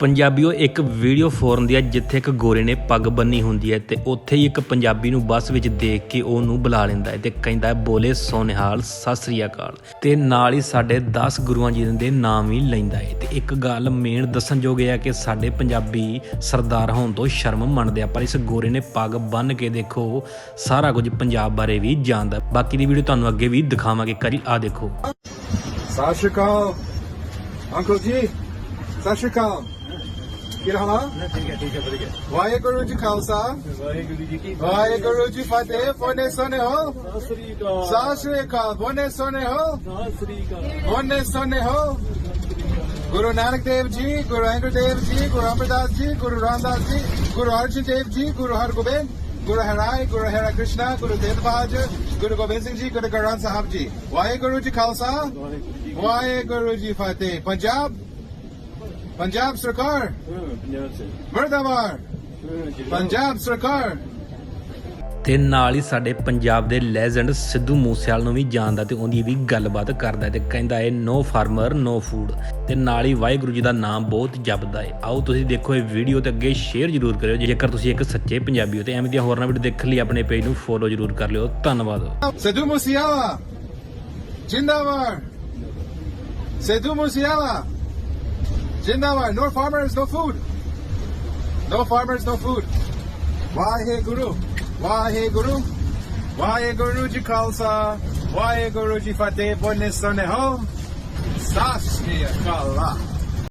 ਪੰਜਾਬੀਓ, ਇੱਕ video foreign ਦੀ ਹੈ ਜਿੱਥੇ ਇੱਕ ਗੋਰੇ ਨੇ ਪੱਗ ਬੰਨੀ ਹੁੰਦੀ ਹੈ ਤੇ ਉੱਥੇ ਹੀ ਇੱਕ ਪੰਜਾਬੀ ਨੂੰ ਬੱਸ ਵਿੱਚ ਦੇਖ ਕੇ ਉਹਨੂੰ ਬੁਲਾ ਲੈਂਦਾ ਹੈ ਤੇ ਕਹਿੰਦਾ ਬੋਲੇ ਸੋਨਿਹਾਲ, ਸਤਿ ਸ੍ਰੀ ਅਕਾਲ। ਤੇ ਨਾਲ ਹੀ ਸਾਡੇ 10 ਗੁਰੂਆਂ ਜੀ ਦੇ ਨਾਮ ਵੀ ਲੈਂਦਾ ਹੈ। ਤੇ ਇੱਕ ਗੱਲ ਮੇਨ ਦੱਸਣਯੋਗ ਹੈ ਕਿ ਸਾਡੇ ਪੰਜਾਬੀ ਸਰਦਾਰ ਹੋਣ ਤੋਂ ਸ਼ਰਮ ਮੰਨਦੇ ਆ, ਪਰ ਇਸ ਗੋਰੇ ਨੇ ਪੱਗ ਬੰਨ ਕੇ ਦੇਖੋ, ਸਾਰਾ ਕੁਝ ਪੰਜਾਬ ਬਾਰੇ ਵੀ ਜਾਣਦਾ ਬਾਕੀ ਦੀ ਵੀਡੀਓ ਤੁਹਾਨੂੰ ਅੱਗੇ ਵੀ ਦਿਖਾਵਾਂਗੇ। ਕਰੀ ਆ ਦੇਖੋ। ਸਤਿ ਸ਼੍ਰੀ ਅਕਾਲ। ਅੰਕਲ ਜੀ, ਸਤਿ ਸ਼੍ਰੀ ਅਕਾਲ। ਕੀ ਹਾਲ ਆ ਠੀਕ ਹੈ ਠੀਕ ਹੈ ਵਧੀਆ ਵਾਹਿਗੁਰੂ ਜੀ ਖਾਲਸਾ ਵਾਹਿਗੁਰੂ ਜੀ ਕੀ ਵਾਹਿਗੁਰੂ ਜੀ ਫਤਿਹ ਬੋਨੇ ਸੋਨੇ ਹੋ ਸਤਿ ਸ੍ਰੀ ਅਕਾਲ ਸਤਿ ਸ਼੍ਰੀ ਅਕਾਲ ਬੋਨੇ ਸੋਨੇ ਹੋ ਸਤਿ ਸ੍ਰੀ ਅਕਾਲ ਬੋਨੇ ਸੋਨੇ ਹੋ ਗੁਰੂ ਨਾਨਕ ਦੇਵ ਜੀ ਗੁਰੂ ਅੰਗਦ ਦੇਵ ਜੀ ਗੁਰੂ ਅਮਰਦਾਸ ਜੀ ਗੁਰੂ ਰਾਮਦਾਸ ਜੀ ਗੁਰੂ ਅਰਜਨ ਦੇਵ ਜੀ ਗੁਰੂ ਹਰਗੋਬਿੰਦ ਗੁਰੂ ਹਰਾਏ ਗੁਰੂ ਹਰਾ ਕ੍ਰਿਸ਼ਨਾ ਗੁਰੂ ਤੇਜਬਹਾਜ ਗੁਰੂ ਗੋਬਿੰਦ ਸਿੰਘ ਜੀ ਗੁਰੂ ਗ੍ਰੰਥ ਸਾਹਿਬ ਜੀ ਵਾਹਿਗੁਰੂ ਜੀ ਖਾਲਸਾ ਵਾਹਿਗੁਰੂ ਜੀ ਵਾਹਿਗੁਰੂ ਜੀ ਫਤਿਹ ਪੰਜਾਬ ਪੰਜਾਬ ਪੰਜਾਬ ਸੇ ਮਰਦਾਬਾਦ ਪੰਜਾਬ ਸਰਕਾਰ ਤੇ ਨਾਲ ਹੀ ਸਾਡੇ ਪੰਜਾਬ ਦੇ ਲੈਜੈਂਡ ਸਿੱਧੂ ਮੂਸੇਵਾਲ ਨੂੰ ਵੀ ਜਾਣਦਾ ਤੇ ਉਹਦੀ ਵੀ ਗੱਲਬਾਤ ਕਰਦਾ ਤੇ ਕਹਿੰਦਾ ਹੈ ਨੋ ਫਾਰਮਰ ਨੋ ਫੂਡ ਤੇ ਨਾਲ ਹੀ ਵਾਹਿਗੁਰੂ ਜੀ ਦਾ ਨਾਮ ਬਹੁਤ ਜਪਦਾ ਹੈ ਆਓ ਤੁਸੀਂ ਦੇਖੋ ਇਹ ਵੀਡੀਓ ਤੇ ਅੱਗੇ ਸ਼ੇਅਰ ਜ਼ਰੂਰ ਕਰਿਓ ਜੇਕਰ ਤੁਸੀਂ ਇੱਕ ਸੱਚੇ ਪੰਜਾਬੀ ਹੋ ਤੇ ਐਵੇਂ ਦੀਆਂ ਹੋਰਨਾਂ ਵੀਡੀਓ ਦੇਖਣ ਲਈ ਆਪਣੇ ਪੇਜ ਨੂੰ ਫੋਲੋ ਜ਼ਰੂਰ ਕਰ ਲਿਓ। ਧੰਨਵਾਦ। ਸਿੱਧੂ ਮੂਸੇਵਾਲਾ। ਜਿੰਦਾਬਾਦ। Sidhu Moosewala. Jindabad, no farmers, no food. No farmers, no food. Waheguru, Waheguru, Waheguru Ji Khalsa, Waheguru Ji Fateh, Bonne Sonne Home. Sashriya Kallah.